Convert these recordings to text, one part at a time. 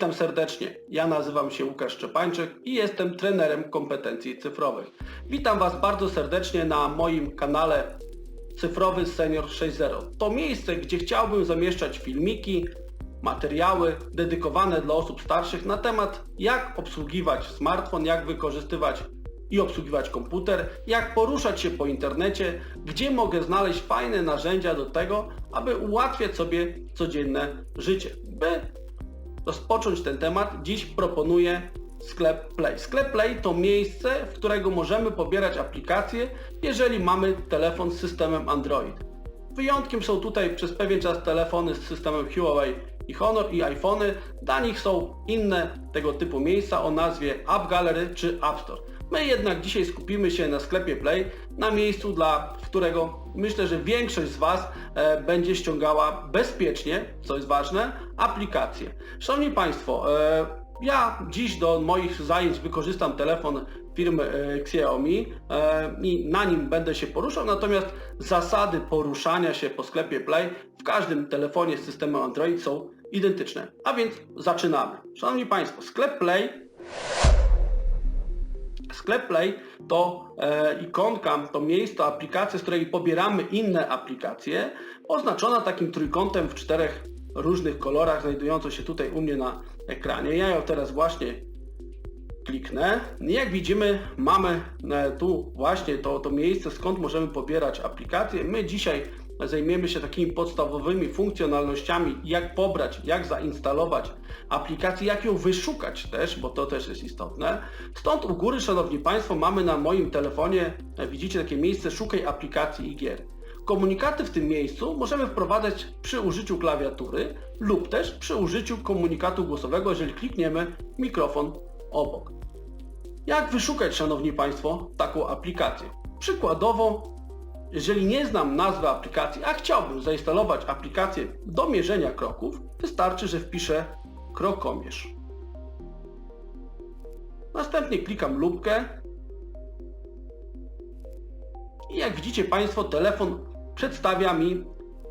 Witam serdecznie. Ja nazywam się Łukasz Szczepańczyk i jestem trenerem kompetencji cyfrowych. Witam Was bardzo serdecznie na moim kanale Cyfrowy Senior 6.0. To miejsce, gdzie chciałbym zamieszczać filmiki, materiały dedykowane dla osób starszych na temat jak obsługiwać smartfon, jak wykorzystywać i obsługiwać komputer, jak poruszać się po internecie, gdzie mogę znaleźć fajne narzędzia do tego, aby ułatwiać sobie codzienne życie. By rozpocząć ten temat, dziś proponuję sklep Play. Sklep Play to miejsce, w którego możemy pobierać aplikacje, jeżeli mamy telefon z systemem Android. Wyjątkiem są tutaj przez pewien czas telefony z systemem Huawei i Honor i iPhony. Dla nich są inne tego typu miejsca o nazwie App Gallery czy App Store. My jednak dzisiaj skupimy się na sklepie Play, na miejscu, dla którego myślę, że większość z Was e, będzie ściągała bezpiecznie, co jest ważne, aplikacje. Szanowni Państwo, e, ja dziś do moich zajęć wykorzystam telefon firmy e, Xiaomi e, i na nim będę się poruszał, natomiast zasady poruszania się po sklepie Play w każdym telefonie z systemem Android są identyczne. A więc zaczynamy. Szanowni Państwo, sklep Play Sklep Play to e, ikonka, to miejsce, aplikacja, z której pobieramy inne aplikacje, oznaczona takim trójkątem w czterech różnych kolorach, znajdująco się tutaj u mnie na ekranie. Ja ją teraz właśnie kliknę. Jak widzimy, mamy e, tu właśnie to, to miejsce, skąd możemy pobierać aplikacje. My dzisiaj zajmiemy się takimi podstawowymi funkcjonalnościami, jak pobrać, jak zainstalować aplikację, jak ją wyszukać też, bo to też jest istotne. Stąd u góry, Szanowni Państwo, mamy na moim telefonie, e, widzicie takie miejsce szukaj aplikacji i gier. Komunikaty w tym miejscu możemy wprowadzać przy użyciu klawiatury lub też przy użyciu komunikatu głosowego, jeżeli klikniemy mikrofon obok. Jak wyszukać, Szanowni Państwo, taką aplikację? Przykładowo, jeżeli nie znam nazwy aplikacji, a chciałbym zainstalować aplikację do mierzenia kroków, wystarczy, że wpiszę krokomierz. Następnie klikam lubkę i jak widzicie Państwo, telefon przedstawia mi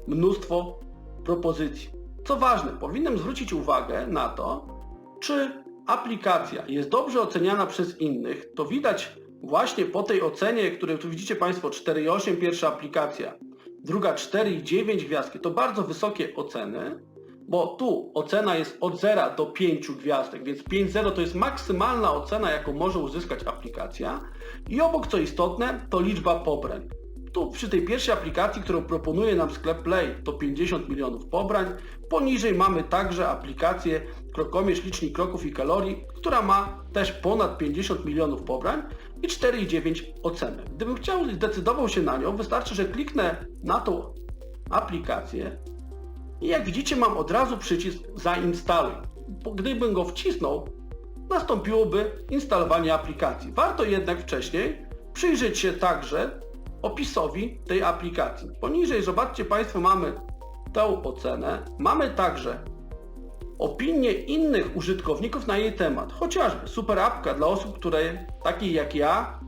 mnóstwo propozycji. Co ważne, powinienem zwrócić uwagę na to, czy aplikacja jest dobrze oceniana przez innych. To widać właśnie po tej ocenie, które tu widzicie Państwo 4,8 pierwsza aplikacja, druga 4,9 gwiazdki. To bardzo wysokie oceny, bo tu ocena jest od 0 do 5 gwiazdek, więc 5,0 to jest maksymalna ocena, jaką może uzyskać aplikacja. I obok, co istotne, to liczba pobrań. Tu przy tej pierwszej aplikacji, którą proponuje nam sklep Play, to 50 milionów pobrań. Poniżej mamy także aplikację Krokomierz licznik kroków i kalorii, która ma też ponad 50 milionów pobrań i 4,9 oceny. Gdybym chciał zdecydował się na nią, wystarczy, że kliknę na tą aplikację i jak widzicie mam od razu przycisk zainstaluj. Gdybym go wcisnął, nastąpiłoby instalowanie aplikacji. Warto jednak wcześniej przyjrzeć się także opisowi tej aplikacji. Poniżej zobaczcie Państwo mamy tę ocenę. Mamy także opinie innych użytkowników na jej temat. Chociażby super apka dla osób, które takich jak ja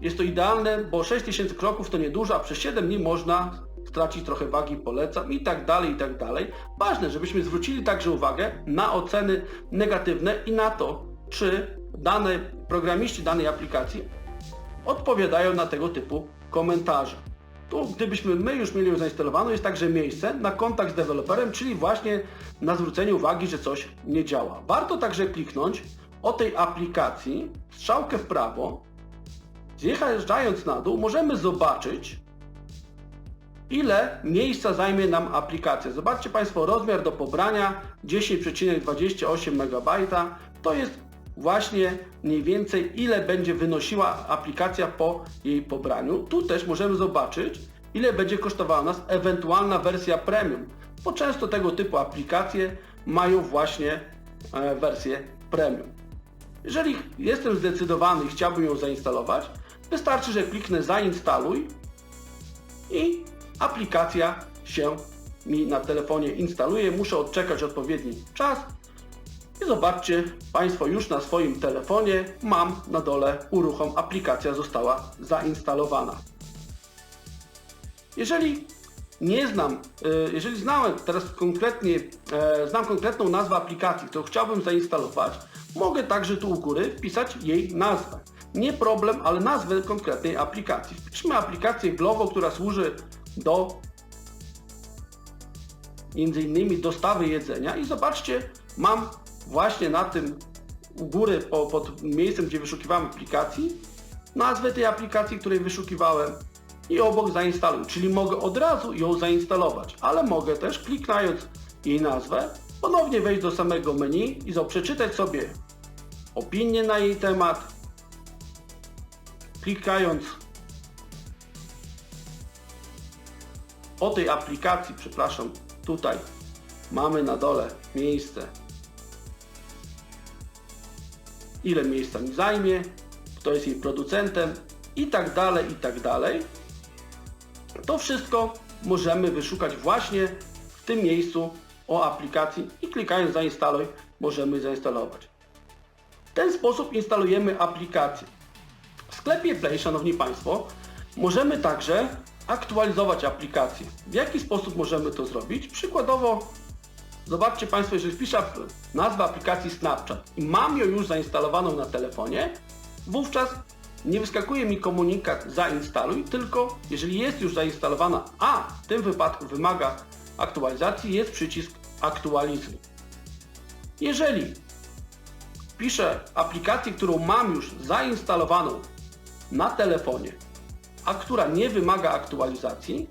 jest to idealne, bo 6000 kroków to niedużo, a przez 7 dni można stracić trochę wagi, polecam i tak dalej, i tak dalej. Ważne, żebyśmy zwrócili także uwagę na oceny negatywne i na to, czy dane programiści danej aplikacji odpowiadają na tego typu komentarze. Tu, gdybyśmy my już mieli ją zainstalowaną, jest także miejsce na kontakt z deweloperem, czyli właśnie na zwrócenie uwagi, że coś nie działa. Warto także kliknąć o tej aplikacji, strzałkę w prawo, zjeżdżając na dół, możemy zobaczyć, ile miejsca zajmie nam aplikacja. Zobaczcie Państwo, rozmiar do pobrania 10,28 MB to jest właśnie mniej więcej ile będzie wynosiła aplikacja po jej pobraniu. Tu też możemy zobaczyć ile będzie kosztowała nas ewentualna wersja premium, bo często tego typu aplikacje mają właśnie e, wersję premium. Jeżeli jestem zdecydowany i chciałbym ją zainstalować, wystarczy, że kliknę zainstaluj i aplikacja się mi na telefonie instaluje. Muszę odczekać odpowiedni czas i zobaczcie Państwo już na swoim telefonie mam na dole uruchom aplikacja została zainstalowana. Jeżeli nie znam, y, jeżeli znałem teraz konkretnie, e, znam konkretną nazwę aplikacji, którą chciałbym zainstalować, mogę także tu u góry wpisać jej nazwę. Nie problem, ale nazwę konkretnej aplikacji. Wpiszmy aplikację Glovo, która służy do między innymi dostawy jedzenia i zobaczcie, mam właśnie na tym u góry po, pod miejscem, gdzie wyszukiwałem aplikacji, nazwę tej aplikacji, której wyszukiwałem i obok zainstaluj, czyli mogę od razu ją zainstalować, ale mogę też klikając jej nazwę, ponownie wejść do samego menu i przeczytać sobie opinię na jej temat, klikając o tej aplikacji, przepraszam, tutaj mamy na dole miejsce, ile miejsca mi zajmie, kto jest jej producentem i tak dalej, i tak dalej. To wszystko możemy wyszukać właśnie w tym miejscu o aplikacji i klikając zainstaluj możemy zainstalować. W ten sposób instalujemy aplikację. W sklepie Play, Szanowni Państwo, możemy także aktualizować aplikację. W jaki sposób możemy to zrobić? Przykładowo, zobaczcie Państwo, jeżeli wpiszę ap- nazwę aplikacji Snapchat i mam ją już zainstalowaną na telefonie, wówczas nie wyskakuje mi komunikat zainstaluj, tylko jeżeli jest już zainstalowana, a w tym wypadku wymaga aktualizacji, jest przycisk aktualizuj. Jeżeli piszę aplikację, którą mam już zainstalowaną na telefonie, a która nie wymaga aktualizacji,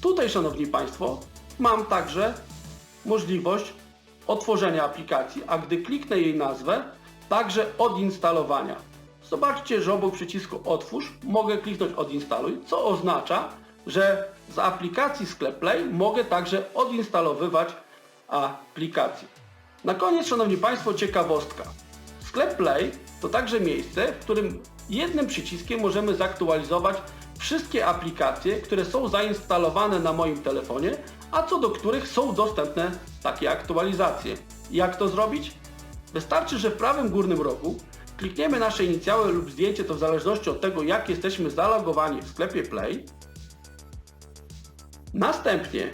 tutaj, Szanowni Państwo, mam także możliwość otworzenia aplikacji, a gdy kliknę jej nazwę, także odinstalowania. Zobaczcie, że obok przycisku otwórz mogę kliknąć odinstaluj, co oznacza, że z aplikacji Sklep Play mogę także odinstalowywać aplikację. Na koniec, Szanowni Państwo, ciekawostka. Sklep Play to także miejsce, w którym jednym przyciskiem możemy zaktualizować wszystkie aplikacje, które są zainstalowane na moim telefonie, a co do których są dostępne takie aktualizacje. Jak to zrobić? Wystarczy, że w prawym górnym rogu klikniemy nasze inicjały lub zdjęcie, to w zależności od tego, jak jesteśmy zalogowani w sklepie Play. Następnie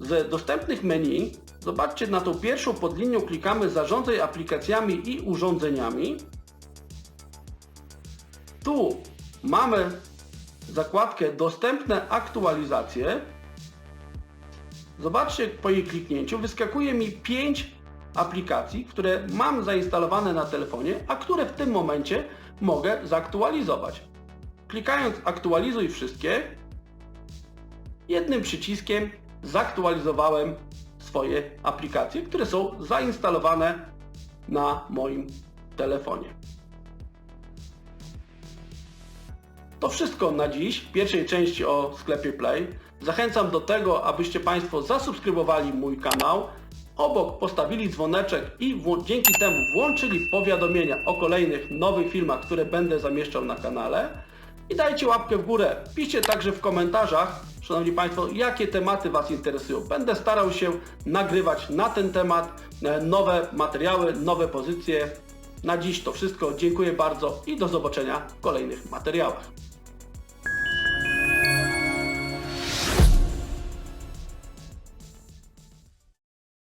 z dostępnych menu zobaczcie na tą pierwszą pod linią klikamy zarządzaj aplikacjami i urządzeniami. Tu mamy zakładkę dostępne aktualizacje. Zobaczcie po jej kliknięciu wyskakuje mi 5 aplikacji, które mam zainstalowane na telefonie, a które w tym momencie mogę zaktualizować. Klikając aktualizuj wszystkie, jednym przyciskiem zaktualizowałem swoje aplikacje, które są zainstalowane na moim telefonie. To wszystko na dziś w pierwszej części o sklepie Play. Zachęcam do tego, abyście Państwo zasubskrybowali mój kanał, obok postawili dzwoneczek i dzięki temu włączyli powiadomienia o kolejnych nowych filmach, które będę zamieszczał na kanale. I dajcie łapkę w górę. Piszcie także w komentarzach, Szanowni Państwo, jakie tematy Was interesują. Będę starał się nagrywać na ten temat e, nowe materiały, nowe pozycje. Na dziś to wszystko. Dziękuję bardzo i do zobaczenia w kolejnych materiałach.